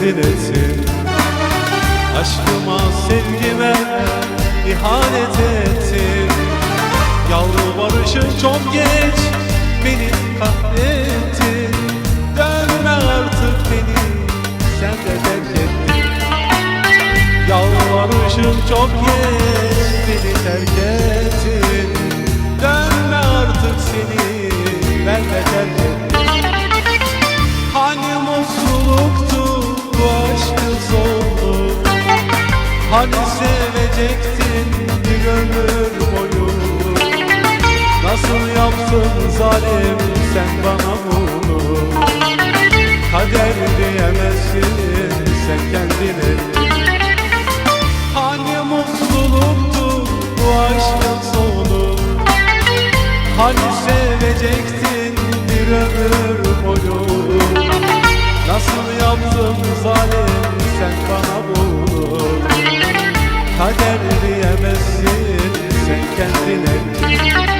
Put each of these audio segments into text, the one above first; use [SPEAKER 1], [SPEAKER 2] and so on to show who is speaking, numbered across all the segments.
[SPEAKER 1] Etsin. Aşkıma sevgime ihanet ettin Yalvarışın çok geç beni kahrettin Dönme artık beni sen de terk ettin Yalvarışın çok geç beni terk ettin Hani sevecektin bir ömür boyu? Nasıl yaptın zalim sen bana bunu? Kader diyemezsin sen kendine. Hani mutluluktu bu aşkın sonu? Hani sevecektin bir ömür boyu? Nasıl yaptın zalim sen bana bunu Kader diyemezsin sen kendine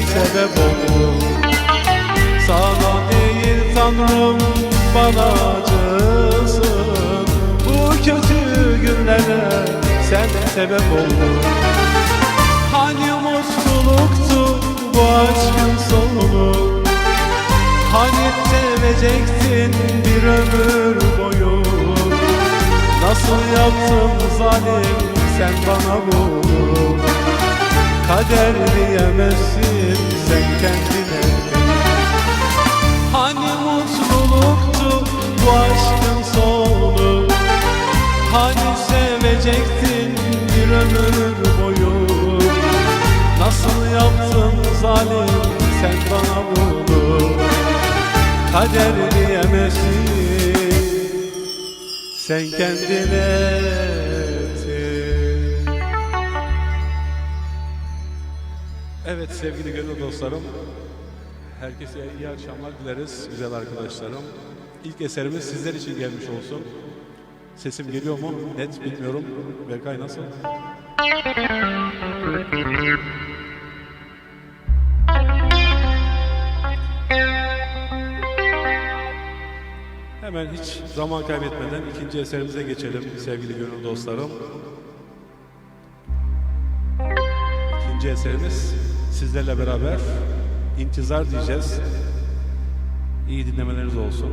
[SPEAKER 1] sen sebep oldun Sana değil tanrım bana acısın. Bu kötü günlere sen sebep oldun Hani mutluluktu bu aşkın sonu? Hani sevecektin bir ömür boyu? Nasıl yaptın zalim sen bana bunu Kader diyemezsin sen kendine. Hani mutluluktu bu aşkın sonu? Hani sevecektin bir ömür boyu? Nasıl yaptın zalim sen bana bunu? Kader diyemezsin sen kendine Evet sevgili gönül dostlarım Herkese iyi akşamlar dileriz güzel arkadaşlarım İlk eserimiz sizler için gelmiş olsun Sesim geliyor mu? Net bilmiyorum. Berkay nasıl? Hemen hiç zaman kaybetmeden ikinci eserimize geçelim sevgili gönül dostlarım. İkinci eserimiz sizlerle beraber intizar diyeceğiz. İyi dinlemeleriniz olsun.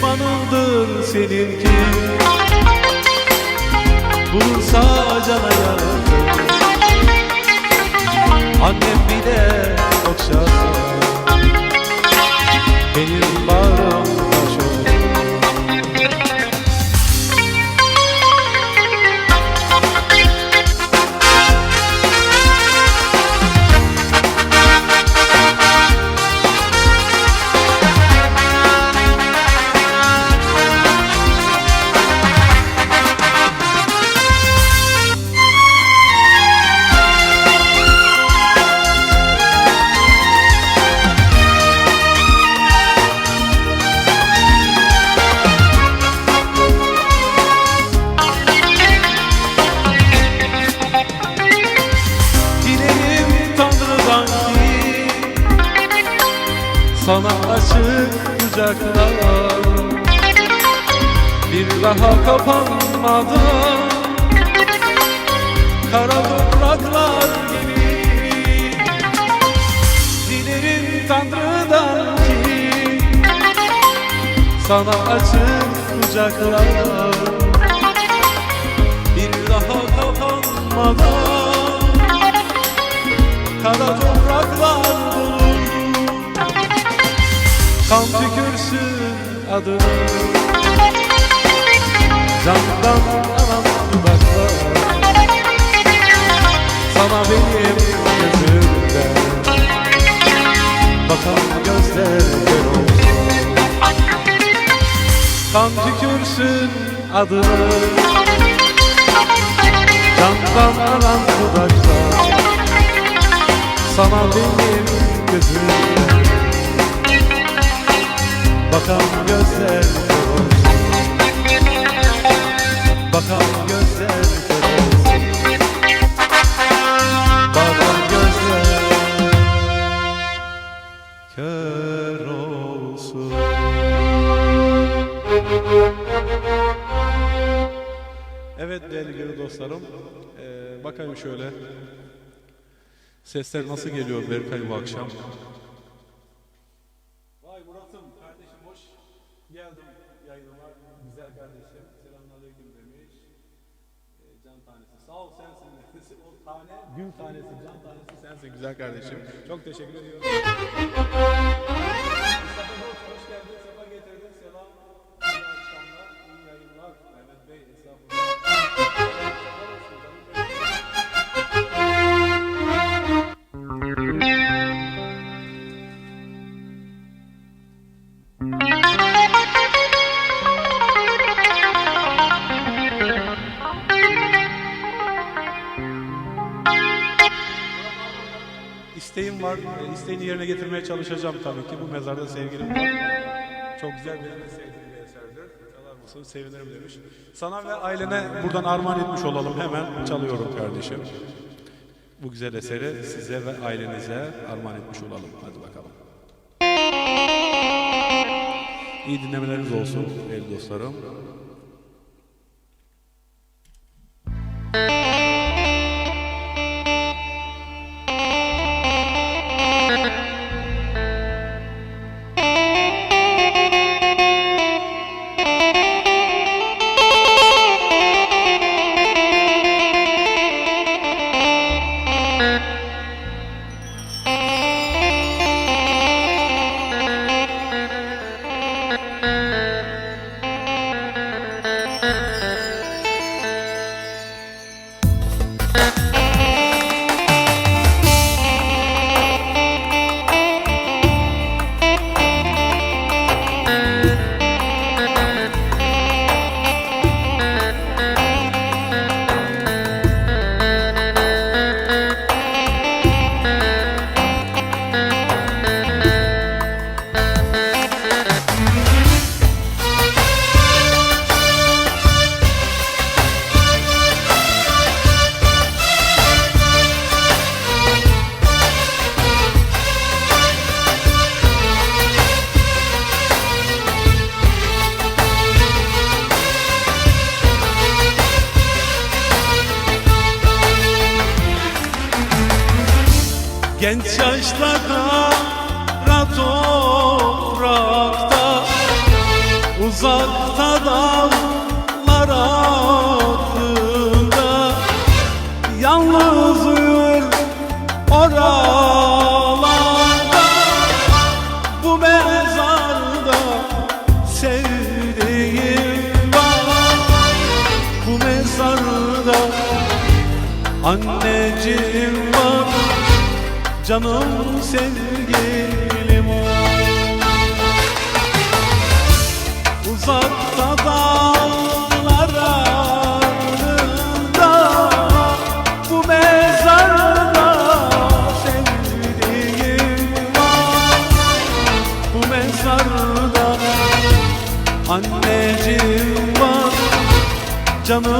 [SPEAKER 1] Düşmanındır seninki Bulunsa cana yakın Annem bile okşasa Benim barım Sana açık kucaklar. Bir daha kapanmadan Kara topraklar gibi. Dilerim Tanrı'dan ki Sana açık kucaklar. Bir daha kapanmadan Kara topraklar Kan tükürsün adını. Candan alan dudaklar Sana benim gözümden Bakan gözler gör olsun. Kan tükürsün adını. Candan alan dudaklar sana benim gözümden Bakan gözler kör. Olsun Bakan gözler kör Evet değerli dostlarım Bakayım şöyle. Sesler nasıl geliyor Berkay bu akşam? Vay Murat'ım kardeşim hoş geldim yayınıma. Güzel kardeşim. Selamünaleyküm demiş. Ee, can tanesi. Sağ ol sensin. o gün tanesi, can tanesi sensin güzel kardeşim. Çok teşekkür ediyorum. İsteğini yerine getirmeye çalışacağım tabii ki. Bu mezarda sevgilim var. Çok güzel bir eserdir. Sevinirim demiş. Sana ve ailene buradan armağan etmiş olalım. Hemen çalıyorum kardeşim. Bu güzel eseri size ve ailenize armağan etmiş olalım. Hadi bakalım. İyi dinlemeleriniz olsun değerli dostlarım. Anneciğim var Canım sevgilim o Uzakta dağlar ardında Bu mezarda sevdiğim var. Bu mezarda anneciğim var Canım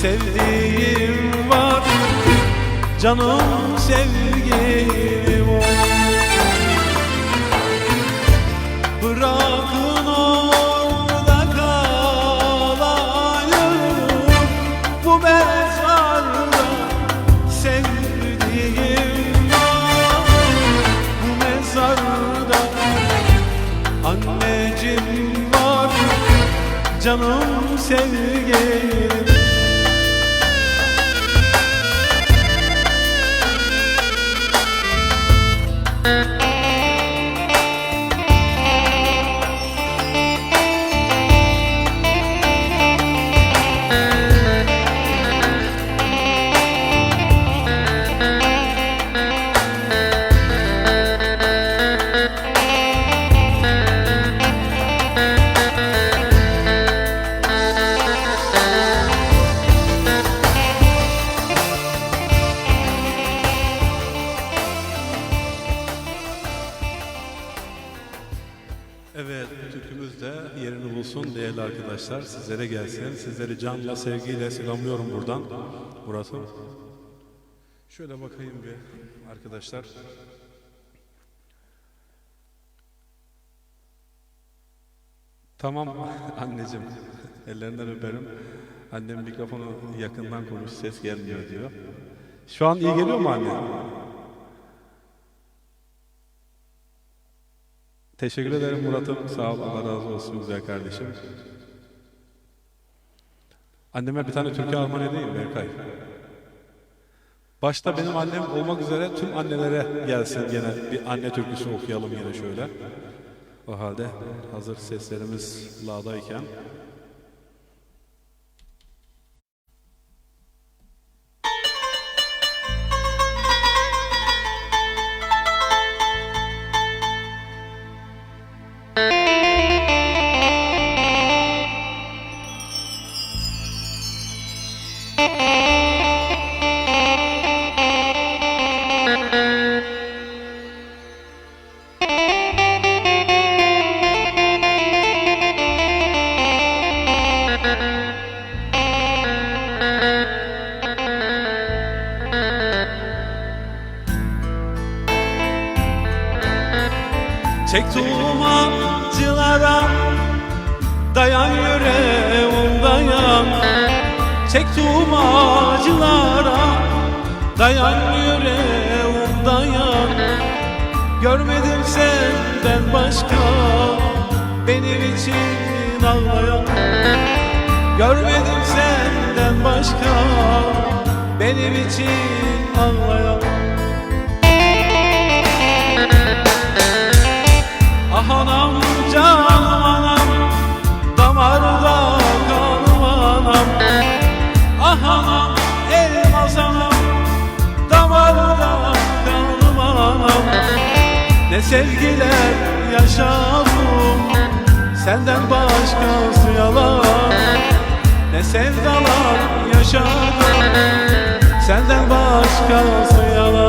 [SPEAKER 1] sevdiğim var. Canım sevgilim arkadaşlar. Sizlere gelsin. Sizleri canla, sevgiyle selamlıyorum buradan. Burası. Şöyle bakayım bir arkadaşlar. Tamam anneciğim. Ellerinden öperim. Annem mikrofonu yakından konuş, ses gelmiyor diyor. Şu an iyi geliyor mu anne? Teşekkür ederim Murat'ım. Sağ ol. Allah razı olsun güzel kardeşim. Anneme bir tane türkü armağan edeyim Berkay. Başta benim annem olmak üzere tüm annelere gelsin gene bir anne türküsü okuyalım yine şöyle. O halde hazır seslerimiz lağdayken. Dayan yüreğim dayan. Çektiğim acılara Dayan yüreğim dayan. Görmedim senden başka. Benim için ağlayan. Görmedim senden başka. Benim için ağlayan. Ah anam anam elmas anam Damarda kanım anam Ne sevgiler yaşadım Senden başkası yalan. Ne sevdalar yaşadım Senden başkası yalan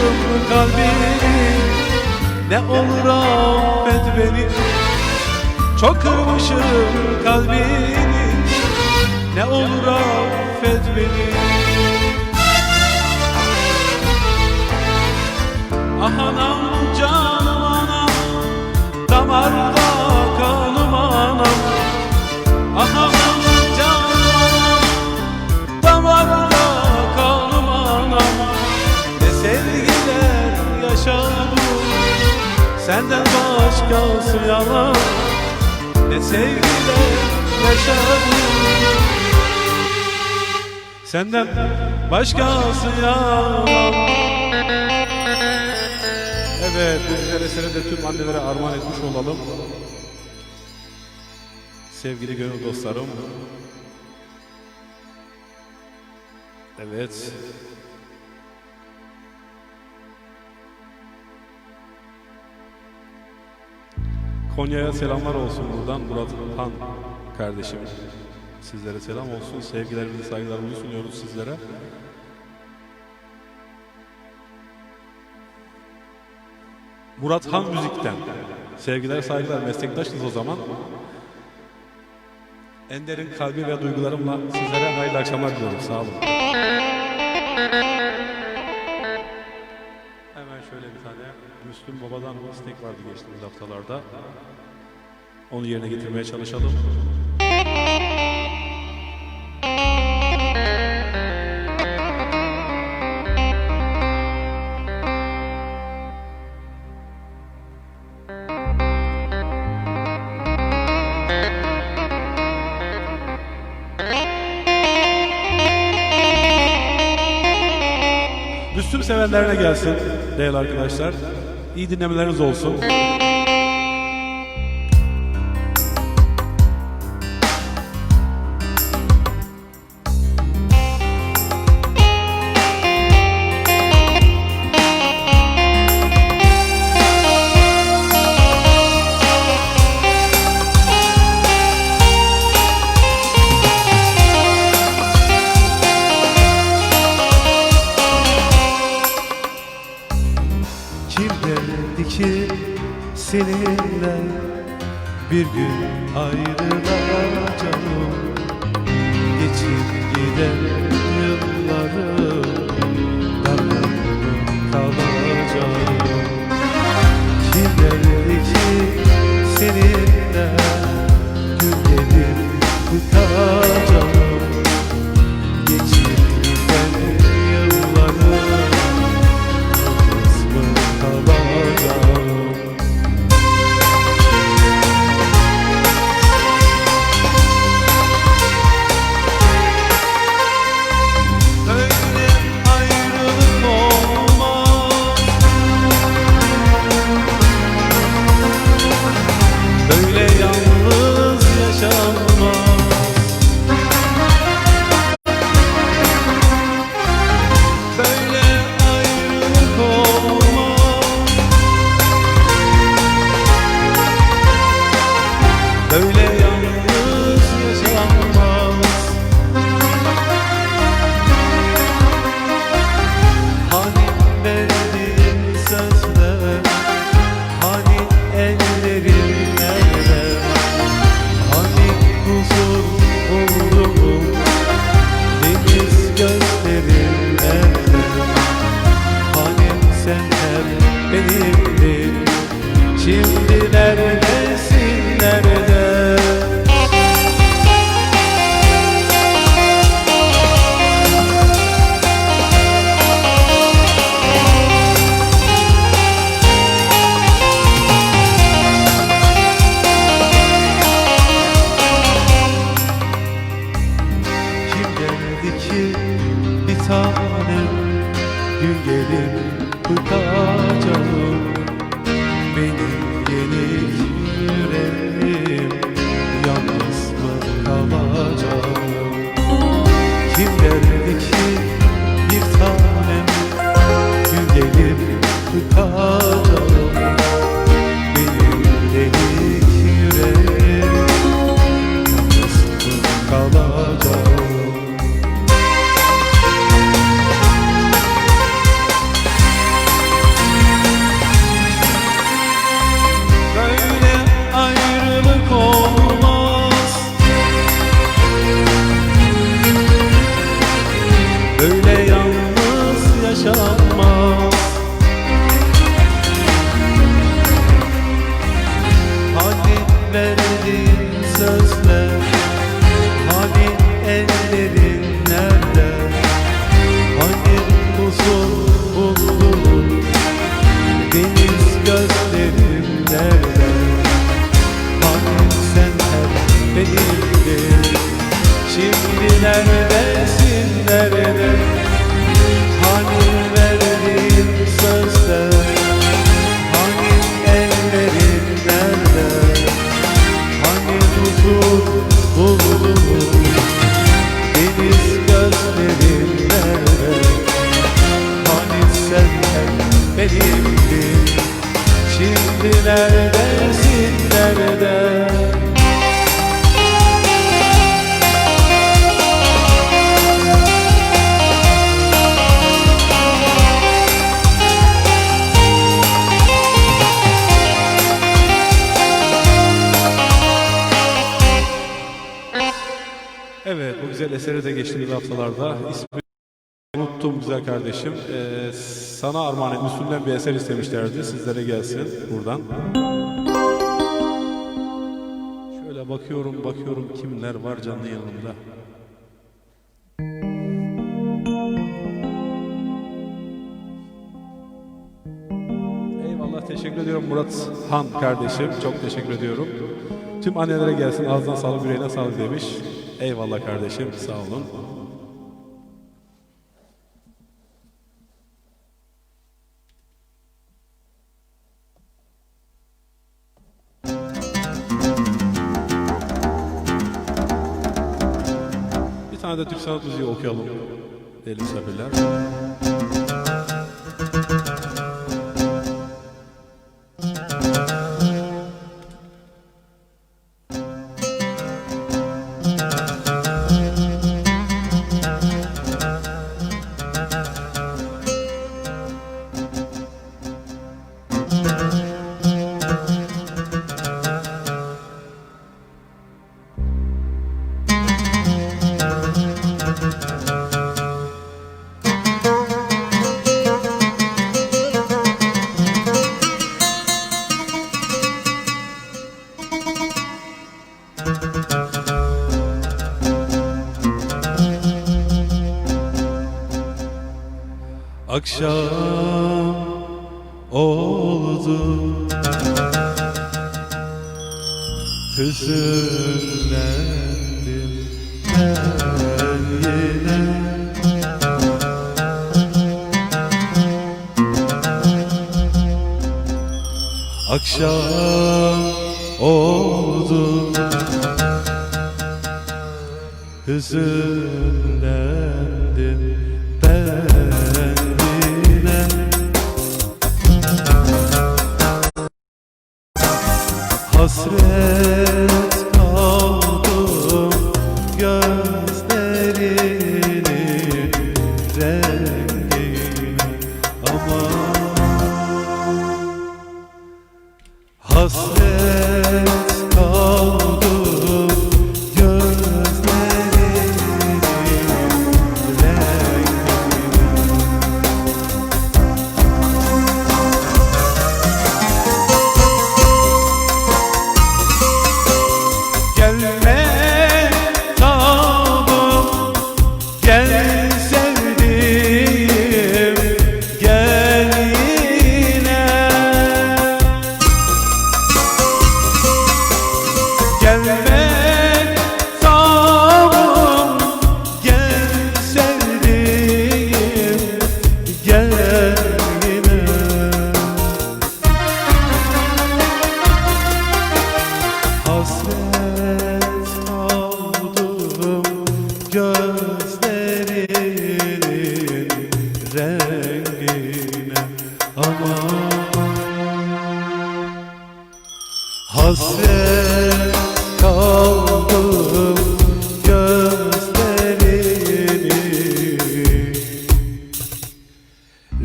[SPEAKER 1] kırmışım kalbini Ne olur affet beni. Çok kırmışım kalbini. Ne olur affet beni. Ah anam canım anam Damarda başkası yalan Ne sevgiler yaşadım Senden başkası yalan Evet, bu güzel eseri de tüm annelere armağan etmiş olalım. Sevgili gönül dostlarım. Evet. Konya'ya selamlar olsun buradan Murat Han kardeşim. Sizlere selam olsun. Sevgilerimizi, saygılarımızı sunuyoruz sizlere. Murat Han Müzik'ten. Sevgiler, saygılar, meslektaşız o zaman. Ender'in kalbi ve duygularımla sizlere hayırlı akşamlar diliyorum. Sağ olun. Baba'dan istek vardı geçtiğimiz haftalarda. Onu yerine getirmeye çalışalım. Müslüm sevenlerine gelsin değerli arkadaşlar. İyi dinlemeleriniz olsun. Evet, bu güzel eseri de geçtiğimiz haftalarda ismi unuttum güzel kardeşim. Ee, sana armağan et, Müslüm'den bir eser istemişlerdi. Sizlere gelsin buradan. Şöyle bakıyorum, bakıyorum kimler var canlı yanımda. Eyvallah, teşekkür ediyorum Murat Han kardeşim. Çok teşekkür ediyorum. Tüm annelere gelsin, ağzına sağlık, yüreğine sağlık demiş. Eyvallah kardeşim, sağ olun. Bir tane de Türk sanat müziği okuyalım. Değerli misafirler.
[SPEAKER 2] Akşam oldu. Hüzünlendim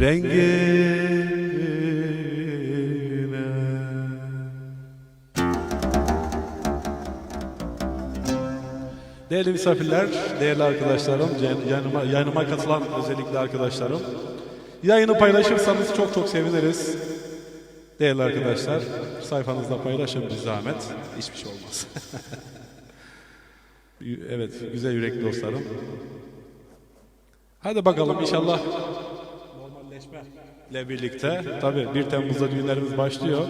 [SPEAKER 2] Rengine
[SPEAKER 1] Değerli misafirler, değerli arkadaşlarım, yanıma, yanıma katılan özellikle arkadaşlarım. Yayını paylaşırsanız çok çok seviniriz. Değerli arkadaşlar, sayfanızda paylaşın bir zahmet. Hiçbir şey olmaz. evet, güzel yürekli dostlarım. Hadi bakalım inşallah normalleşmeyle birlikte tabii 1 Temmuz'da düğünlerimiz başlıyor.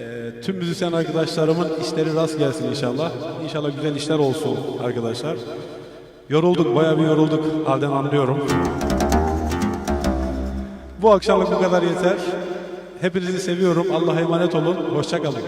[SPEAKER 1] Ee, tüm müzisyen arkadaşlarımın işleri rast gelsin inşallah. İnşallah güzel işler olsun arkadaşlar. Yorulduk, bayağı bir yorulduk. Halden anlıyorum. Bu akşamlık bu kadar yeter. Hepinizi seviyorum. Allah'a emanet olun. Hoşça kalın.